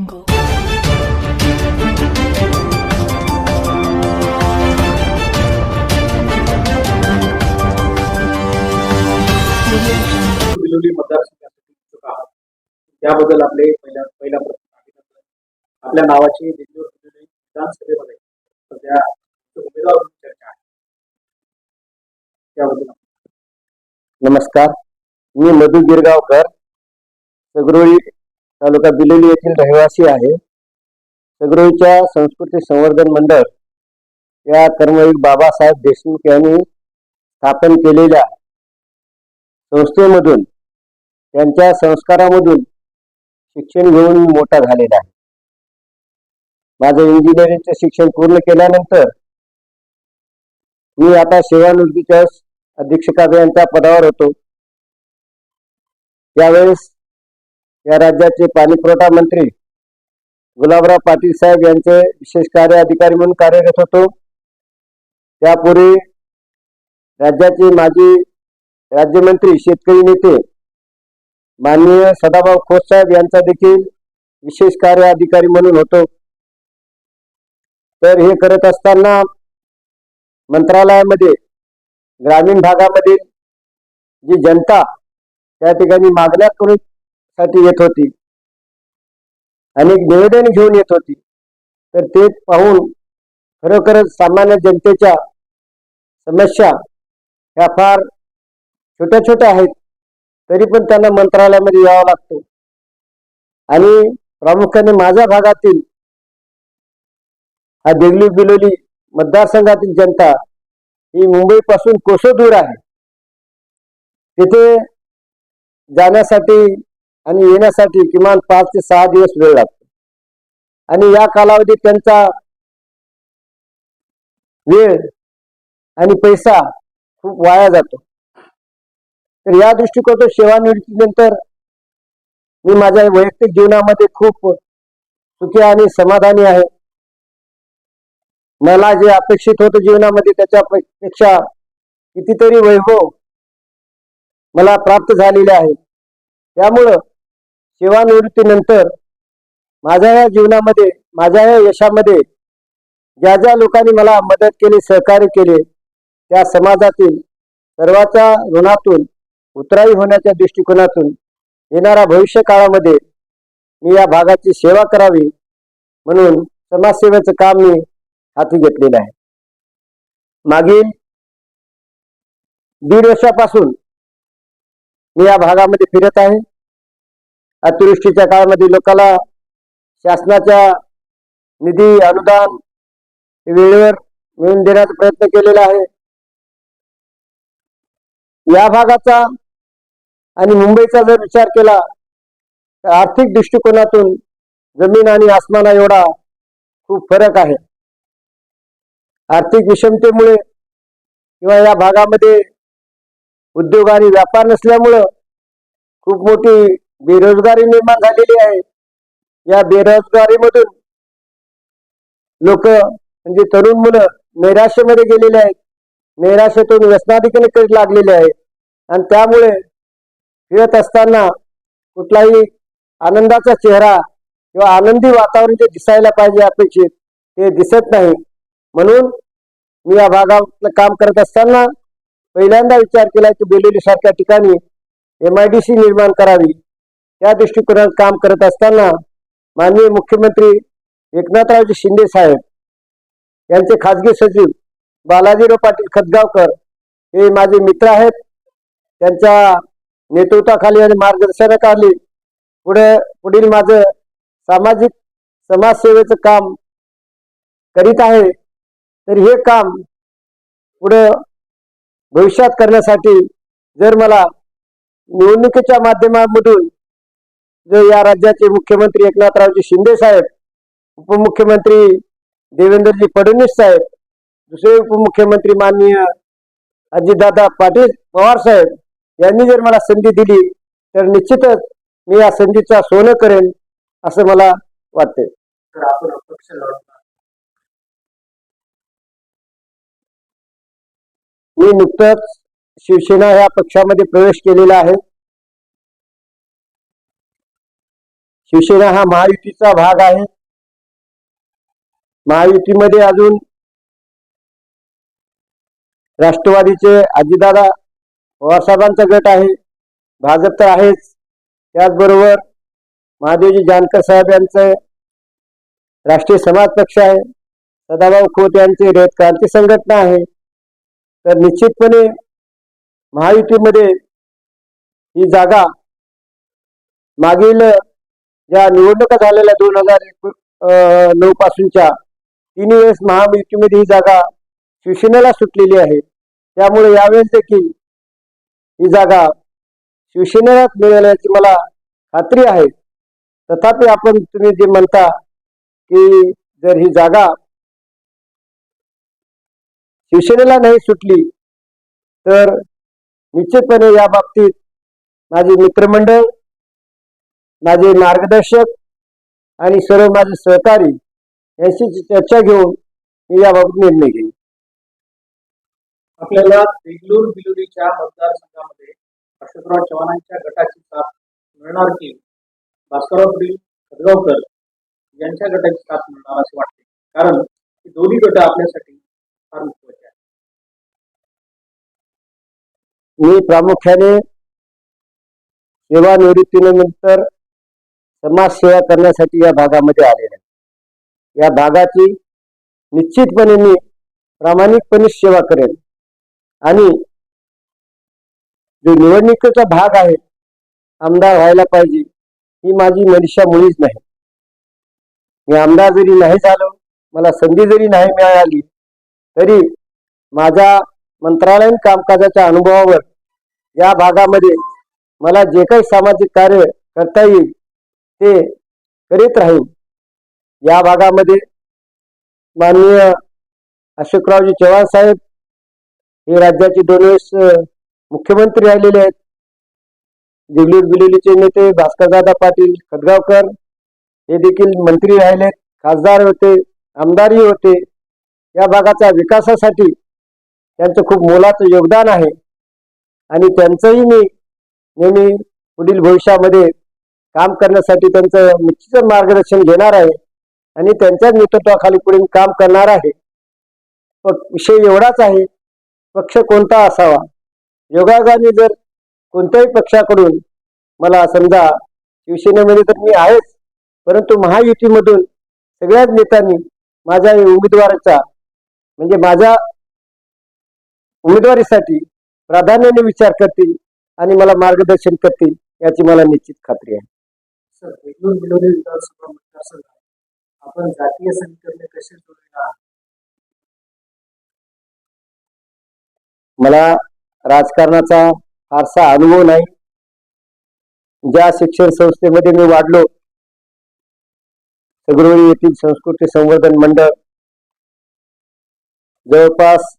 त्याबद्दल आपले पहिल्या पहिला आपल्या नावाची विधानसभेमध्ये सध्या उमेदवार चर्चा आहे. त्याबद्दल नमस्कार. मी मधु गिरगावकर सगरोळी तालुका बिलोली येथील रहिवासी आहे. सगरोईच्या संस्कृती संवर्धन मंडळ या कर्मवीर बाबासाहेब देशमुख यांनी स्थापन केलेल्या संस्थेमधून त्यांच्या संस्कारामधून शिक्षण घेऊन मी मोठा झालेला आहे. माझं इंजिनिअरिंगचं शिक्षण पूर्ण केल्यानंतर मी आता सेवानिवृत्तीच्या अधीक्षकांच्या पदावर होतो. त्यावेळेस या राज्याचे पाणी पुरवठा मंत्री गुलाबराव पाटील साहेब यांचे विशेष कार्य अधिकारी म्हणून कार्यरत होतो. त्यापूर्वी राज्याचे माजी राज्यमंत्री शेतकरी नेते माननीय सदाभाऊ खोत साहेब यांचा देखील विशेष कार्य अधिकारी म्हणून होतो. तर हे करत असताना मंत्रालयामध्ये ग्रामीण भागामधील जी जनता त्या ठिकाणी मागण्या करून साठी येत होती. अनेक निवेदन घेऊन येत होती. तर ते पाहून खरोखरच सामान्य जनतेच्या समस्या ह्या फार छोट्या छोट्या आहेत तरी पण त्यांना मंत्रालयामध्ये यावं लागतो. आणि प्रामुख्याने माझ्या भागातील हा देगली बिलोली मतदारसंघातील जनता ही मुंबईपासून कोसो दूर आहे. तिथे जाण्यासाठी आणि येण्यासाठी किमान पाच ते सहा दिवस वेळ लागतो. आणि या कालावधीत त्यांचा वेळ आणि पैसा खूप वाया जातो. तर या दृष्टिकोनातून सेवानिवृत्तीनंतर मी माझ्या वैयक्तिक जीवनामध्ये खूप सुखी आणि समाधानी आहे. मला जे अपेक्षित होतं जीवनामध्ये त्याच्यापेक्षा कितीतरी वैभव मला प्राप्त झालेले आहे. त्यामुळं सेवानिवृत्तीनंतर माझ्या या जीवनामध्ये माझ्या या यशामध्ये ज्या ज्या लोकांनी मला मदत केली सहकार्य केले त्या समाजातील सर्वाच्या ऋणातून उतराई होण्याच्या दृष्टिकोनातून येणाऱ्या भविष्य काळामध्ये मी या भागाची सेवा करावी म्हणून समाजसेवेचं काम मी हाती घेतलेलं आहे. मागील दीड वर्षापासून मी या भागामध्ये फिरत आहे. अतिवृष्टीच्या काळामध्ये लोकांना शासनाच्या निधी अनुदान वेळेवर मिळवून देण्याचा प्रयत्न केलेला आहे. या भागाचा आणि मुंबईचा जर विचार केला तर आर्थिक दृष्टिकोनातून जमीन आणि आसमाना एवढा खूप फरक आहे. आर्थिक विषमतेमुळे किंवा या भागामध्ये उद्योग आणि व्यापार नसल्यामुळं खूप मोठी बेरोजगारी निर्माण झालेली आहे. या बेरोजगारीमधून लोक म्हणजे तरुण मुलं नैराश्यामध्ये गेलेले आहेत. नैराश्यातून व्यसनाधिकाकडे लागलेले आहेत. आणि त्यामुळे फिरत असताना कुठलाही आनंदाचा चेहरा किंवा आनंदी वातावरण जे दिसायला पाहिजे अपेक्षित ते दिसत नाही. म्हणून मी या भागातलं काम करत असताना पहिल्यांदा विचार केला की बेलोली सारख्या ठिकाणी एम आय डी सी निर्माण करावी. त्या दृष्टिकोनात काम करत असताना माननीय मुख्यमंत्री एकनाथरावजी शिंदे साहेब यांचे खासगी सचिव बालाजीराव पाटील खतगावकर हे माझे मित्र आहेत. त्यांच्या नेतृत्वाखाली आणि मार्गदर्शनाखाली पुढे पुढील माझं सामाजिक समाजसेवेचं काम करीत आहे. तर हे काम पुढं भविष्यात करण्यासाठी जर मला निवडणुकीच्या माध्यमामधून जर या राज्याचे मुख्यमंत्री एकनाथरावजी शिंदे साहेब उपमुख्यमंत्री देवेंद्रजी फडणवीस साहेब दुसरे उपमुख्यमंत्री माननीय अजितदादा पाटील पवार साहेब यांनी जर मला संधी दिली तर निश्चितच मी या संधीचा सोनं करेन असं मला वाटते मी नुकतंच शिवसेना या पक्षामध्ये प्रवेश केलेला आहे. शिवसेना हा महायुतीचा भाग आहे. महायुतीमध्ये अजून राष्ट्रवादीचे अजितदादा पवारसाहेबांचा गट आहे. भाजप तर आहेच. त्याचबरोबर महादेवजी जानकर साहेब यांचं राष्ट्रीय समाज पक्ष आहे. सदाभाऊ खोत यांची रयत क्रांती संघटना आहे. तर निश्चितपणे महायुतीमध्ये ही जागा मागील ज्या निवडणुका झालेल्या दोन हजार नऊ पासूनच्या तिन्ही वेळेस महायुतीमध्ये ही जागा शिवसेनेला सुटलेली आहे. त्यामुळे यावेळेस देखील ही जागा शिवसेनेलाच मिळाल्याची मला खात्री आहे. तथापि आपण तुम्ही जे म्हणता की जर ही जागा शिवसेनेला नाही सुटली तर निश्चितपणे या बाबतीत माझे मित्रमंडळ माझे मार्गदर्शक आणि सर्व माझे सहकारी यांची चर्चा घेऊन मी याबाबत निर्णय घेईन. आपल्याला देगलूर बिलोलीच्या मतदारसंघामध्ये अशोकराव चव्हाणांच्या गटाची साथ मिळणार की भास्करराव पाटील खदगावकर यांच्या गटाची साथ मिळणार असे वाटते. कारण ही दोन्ही गट आपल्यासाठी फार महत्त्वाचे आहेत. मी प्रामुख्याने सेवानिवृत्तीनंतर समाजसेवा करण्यासाठी या भागामध्ये आलेले आहे या भागाची निश्चितपणे मी प्रामाणिकपणे सेवा करेन. आणि जो निवडणुकीचा भाग आहे आमदार व्हायला पाहिजे ही माझी मनिषा मुळीच नाही. मी आमदार जरी नाही झालो मला संधी जरी नाही मिळाली तरी माझ्या मंत्रालयीन कामकाजाच्या अनुभवावर या भागामध्ये मला जे काही सामाजिक कार्य करता येईल ते करीत राहील. या भागामध्ये माननीय अशोकरावजी चव्हाण साहेब हे राज्याचे दोन वेळेस मुख्यमंत्री राहिलेले आहेत. दिल्ली बिलोलीचे नेते भास्करदादा पाटील खदगावकर हे देखील मंत्री राहिलेत खासदार होते आमदारही होते. या भागाच्या विकासासाठी त्यांचं खूप मोलाचं योगदान आहे. आणि त्यांचंही मी नेहमी पुढील भविष्यामध्ये काम करण्यासाठी त्यांचं निश्चित मार्गदर्शन घेणार आहे आणि त्यांच्याच नेतृत्वाखाली पुढे काम करणार आहे. विषय एवढाच आहे पक्ष कोणता असावा? योगायोगाने जर कोणत्याही पक्षाकडून मला समजा शिवसेनेमध्ये तर मी आहेच परंतु महायुतीमधून सगळ्याच नेत्यांनी माझ्या उमेदवाराचा म्हणजे माझ्या उमेदवारीसाठी प्राधान्याने विचार करतील आणि मला मार्गदर्शन करतील याची मला निश्चित खात्री आहे. सर देगलूर बिलोली विधानसभा मतदारसंघात आपण जातीय समीकरणे कसे जोडणार मला राजकारणाचा फारसा अनुभव नाही. ज्या शिक्षण संस्थेमध्ये मी वाढलो सगळी येथील संस्कृती संवर्धन मंडळ जवळपास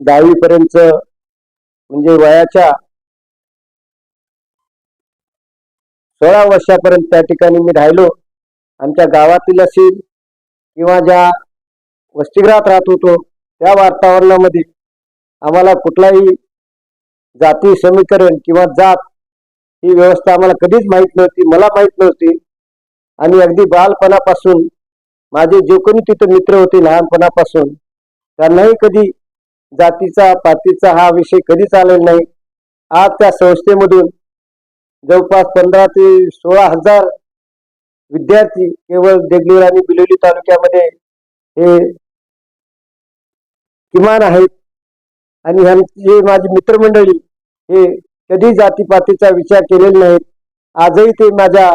दहावीपर्यंत म्हणजे वयाच्या सोळा वर्षापर्यंत त्या ठिकाणी मी राहिलो. आमच्या गावातील असेल किंवा ज्या वसतिगृहात राहत होतो त्या वातावरणामध्ये आम्हाला कुठलाही जाती समीकरण किंवा जात ही व्यवस्था आम्हाला कधीच माहीत नव्हती मला माहीत नव्हती. आणि अगदी बालपणापासून माझे जे कोणी तिथे मित्र होते लहानपणापासून त्यांनाही कधी जातीचा पातीचा हा विषय कधीच आलेला नाही. आज त्या संस्थेमधून जवळपास पंधरा ते सोळा हजार विद्यार्थी केवळ देगलूर आणि बिलोली तालुक्यामध्ये हे किमान आहेत. आणि ह्यांची जे माझी मित्रमंडळी हे कधी जातीपातीचा विचार केलेला नाहीत. आजही ते माझ्या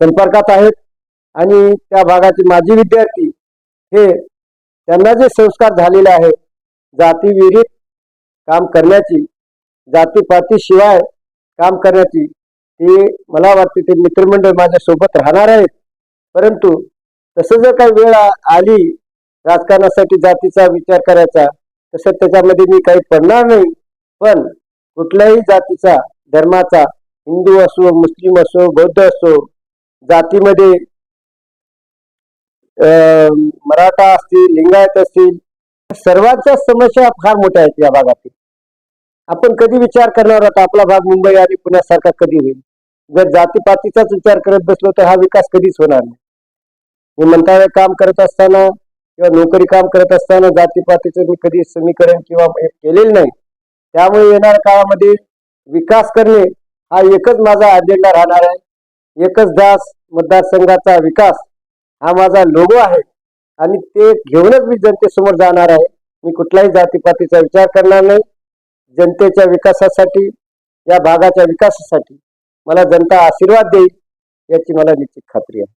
संपर्कात आहेत. आणि त्या भागाचे माजी विद्यार्थी हे त्यांना जे संस्कार झालेले आहेत जातीविरहित काम करण्याची जातीपाती शिवाय काम करण्याची ते मला वाटते ते मित्रमंडळ माझ्यासोबत राहणार आहेत. परंतु तसं जर काही वेळ आली राजकारणासाठी जातीचा विचार करायचा तसं त्याच्यामध्ये मी काही पडणार नाही. पण कुठल्याही जातीचा धर्माचा हिंदू असो मुस्लिम असो बौद्ध असो जातीमध्ये मराठा असतील लिंगायत असतील सर्वांच्या समस्या फार मोठ्या आहेत या भागातील. आपण कधी विचार करणार आहोत? आपला भाग मुंबई आणि पुण्यासारखा कधी होईल? जर जातीपातीचाच विचार करत बसलो तर हा विकास कधीच होणार नाही. मी मंत्रालय काम करत असताना किंवा नोकरी काम करत असताना जातीपातीचं मी कधी समीकरण किंवा केलेलं नाही. त्यामुळे येणाऱ्या काळामध्ये विकास करणे हा एकच माझा अजेंडा राहणार आहे. एकच दास मतदारसंघाचा विकास हा माझा लोगो आहे. आणि ते घेऊनच मी जनतेसमोर जाणार आहे. मी कुठलाही जातीपातीचा विचार करणार नाही. जनतेच्या विकासासाठी या भागाच्या विकासासाठी मला जनता आशीर्वाद देईल याची मला निश्चित खात्री आहे